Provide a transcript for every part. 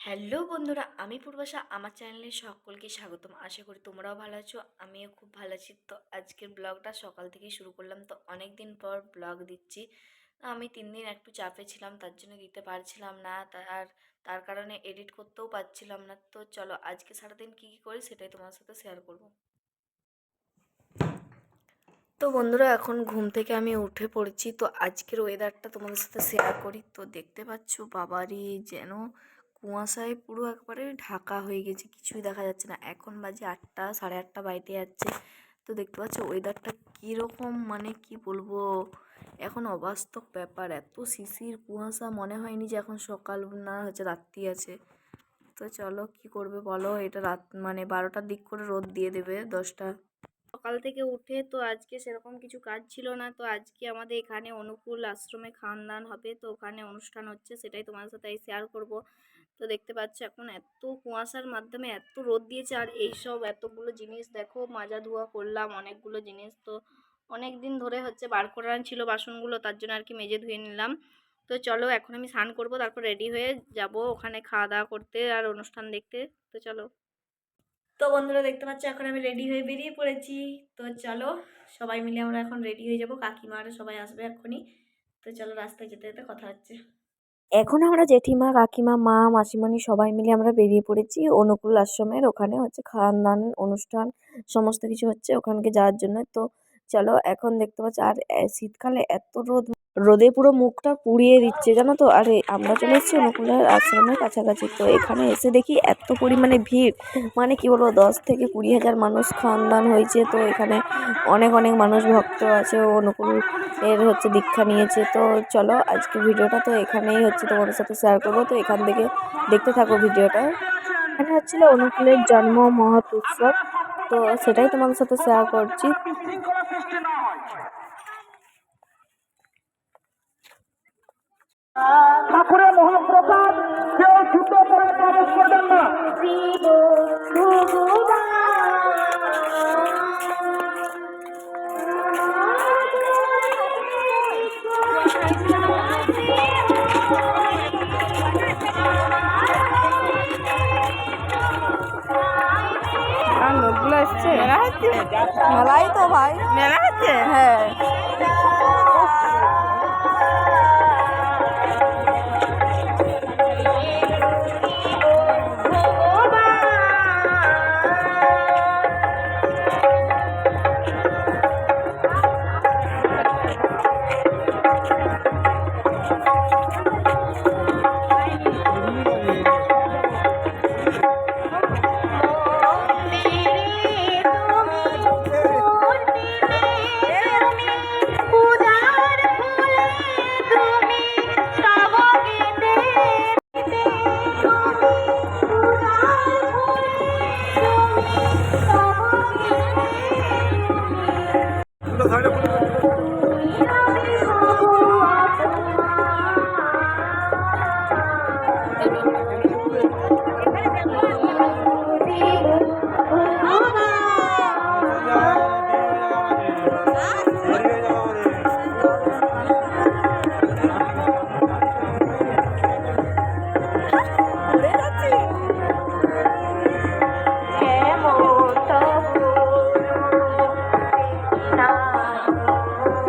Hello বন্ধুরা, আমি পূর্বাশা, আমার চ্যানেলে সকলকে স্বাগতম। আশা করি তোমরাও ভালো আছো, আমিও খুব ভালো আছি। তো আজকের ব্লগটা সকাল থেকেই শুরু করলাম। তো অনেক দিন পর ব্লগ দিচ্ছি। আমি তিন দিন একটু চাপে ছিলাম, তার জন্য দিতে পারছিলাম না। আর তার কারণে এডিট করতেও পারছিলাম না। তো চলো, আজকে সারাদিন কী কী করি সেটাই তোমার সাথে শেয়ার করব। তো বন্ধুরা, এখন ঘুম থেকে আমি উঠে পড়েছি। তো আজকের ওয়েদারটা তোমাদের সাথে শেয়ার করি। তো দেখতে পাচ্ছ বাবারই যেন কুয়াশায় পুরো একবারে ঢাকা হয়ে গেছে, কিছুই দেখা যাচ্ছে না। এখন বাজে আটটা, সাড়ে আটটা বাড়িতে যাচ্ছে। তো দেখতে পাচ্ছ ওয়েদারটা কীরকম মানে কি বলব? এখন অবাস্তব ব্যাপার। এত শিশির কুয়াশা মনে হয়নি যে এখন সকাল না, হচ্ছে রাত্রি আছে। তো চলো কি করবে বলো? এটা রাত মানে বারোটার দিক করে রোদ দিয়ে দেবে দশটা। সকাল থেকে উঠে তো আজকে সেরকম কিছু কাজ ছিল না। তো আজকে আমাদের এখানে অনুকূল আশ্রমে খান দান হবে। তো ওখানে অনুষ্ঠান হচ্ছে, সেটাই তোমাদের সাথে শেয়ার করব। তো দেখতে পাচ্ছ এখন এত কুয়াশার মাধ্যমে এত রোদ দিয়েছে আর এইসব এতগুলো জিনিস দেখো, মাজা ধোয়া করলাম, অনেকগুলো জিনিস তো অনেক দিন ধরে হচ্ছে বার করার ছিল বাসনগুলো, তার জন্য আর কি মেজে ধুয়ে নিলাম। তো চলো এখন আমি স্নান করব, তারপর রেডি হয়ে যাব ওখানে খাওয়া দাওয়া করতে আর অনুষ্ঠান দেখতে। তো চলো। তো বন্ধুরা দেখতে পাচ্ছ এখন আমি রেডি হয়ে বেরিয়ে পড়েছি। তো চলো, সবাই মিলে আমরা এখন রেডি হয়ে যাব। কাকিমারা সবাই আসবে এখনই তো চলো রাস্তায় যেতে যেতে কথা হচ্ছে। এখন আমরা জেঠিমা, কাকিমা, মা, মাসিমণি সবাই মিলে আমরা বেরিয়ে পড়েছি অনুকূল আশ্রমের। ওখানে হচ্ছে খাওয়ান দান অনুষ্ঠান, সমস্ত কিছু হচ্ছে ওখানকে যাওয়ার জন্য। তো চলো এখন দেখতে পাচ্ছি, আর শীতকালে এত রোদ রোদে পুরো মুখটা পুড়িয়ে দিচ্ছে, জানো তো? আরে, আমরা চলে এসেছি অনুকূলের আশ্রমের কাছাকাছি। তো এখানে এসে দেখি এত পরিমাণে ভিড়। মানে কি বলব, দশ থেকে কুড়ি হাজার মানুষ খাওয়ান দান হয়েছে। তো এখানে অনেক অনেক মানুষ ভক্ত আছে অনুকূল এর হচ্ছে দীক্ষা নিয়েছে। তো চলো, আজকে ভিডিওটা তো এখানেই হচ্ছে। তোমাদের সাথে শেয়ার করব। তো এখান থেকে দেখতে থাকো ভিডিওটা। এখানে হচ্ছিল অনুকূলের জন্ম মহৎ উৎসব। তো সেটাই তোমাদের সাথে শেয়ার করছি। ঠাকুরের মহাপ্রসাদ কেউ জুতো পরে প্রবেশ করবেন না। মেলা হচ্ছে? মেলাই তো ভাই। মেলা হচ্ছে? হ্যাঁ। Ah! Oh.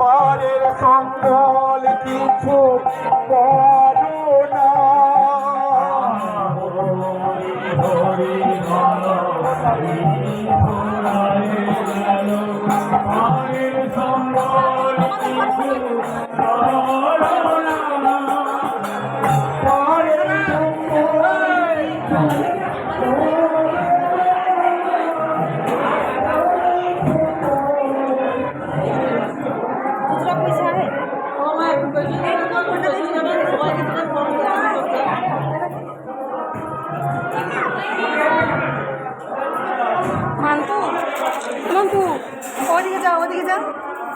পারের সম্বল কিছু করো না। মান্তু Oh.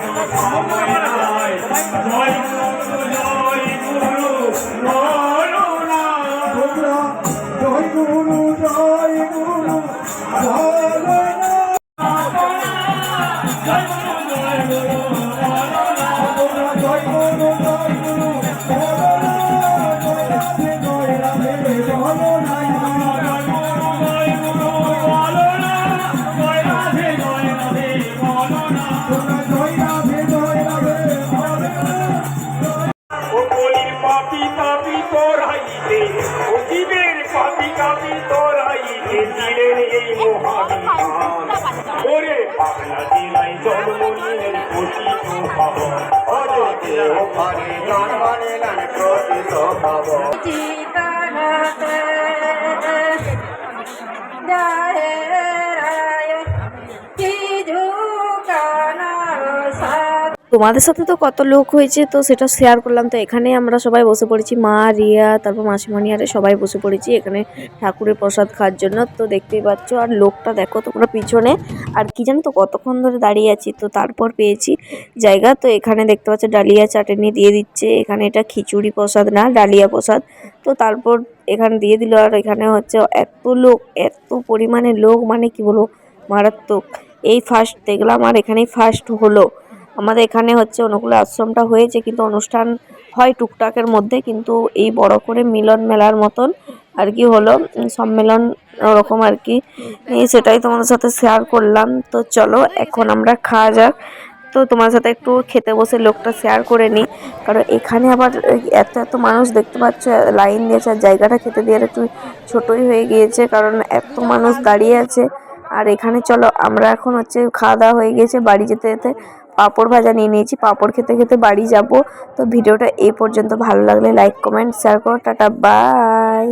তা জয় পাপি কাপি তোরাইতে ও জীবের পাপি কাপি তোরাইতে দিলেন এই মহাবিধান ওরে পাগলা জেলায় জন্ম নিলেন পতিত হব। অযোধ্যে ওখানে জন্ম নিলেন প্রতিত পাবন তোমাদের সাথে তো কত লোক হয়েছে, তো সেটা শেয়ার করলাম। তো এখানে আমরা সবাই বসে পড়েছি, মা, রিয়া, তারপর মাসিমণি আরে সবাই বসে পড়েছি এখানে ঠাকুরের প্রসাদ খাওয়ার জন্য। তো দেখতেই পাচ্ছ, আর লোকটা দেখো তোমরা পিছনে, আর কি জানো তো কতক্ষণ ধরে দাঁড়িয়ে আছি, তো তারপর পেয়েছি জায়গা। তো এখানে দেখতে পাচ্ছ ডালিয়া চাটনি দিয়ে দিচ্ছে, এখানে এটা খিচুড়ি প্রসাদ না, ডালিয়া প্রসাদ। তো তারপর এখানে দিয়ে দিল, আর এখানে হচ্ছে এত লোক, এত পরিমাণে লোক মানে কি বলব, মারাত্মক। এই ফার্স্ট দেখলাম, আর এখানেই ফার্স্ট হলো। আমাদের এখানে হচ্ছে অনুকূল আশ্রমটা হয়েছে, কিন্তু অনুষ্ঠান হয় টুকটাকের মধ্যে, কিন্তু এই বড় করে মিলন মেলার মতন আর কি হলো। সম্মেলন ওরকম আর কি। সেটাই তোমাদের সাথে শেয়ার করলাম। তো চলো, এখন আমরা খাওয়া যাক। তো তোমার সাথে একটু খেতে বসে লোকটা শেয়ার করে নিই। কারণ এখানে আবার এত এত মানুষ দেখতে পাচ্ছ, লাইন দিয়েছে আর জায়গাটা খেতে দেওয়ার একটু ছোটই হয়ে গিয়েছে, কারণ এত মানুষ দাঁড়িয়ে আছে। আর এখানে চলো, আমরা এখন হচ্ছে খাওয়া দাওয়া হয়ে গেছে বাড়ি যেতে যেতে। পাঁপড় ভাজা নিয়ে নিয়েছি, পাঁপড় খেতে খেতে বাড়ি যাব। তো ভিডিওটা এই পর্যন্ত, ভালো লাগলে লাইক কমেন্ট শেয়ার করো, টাটা বাই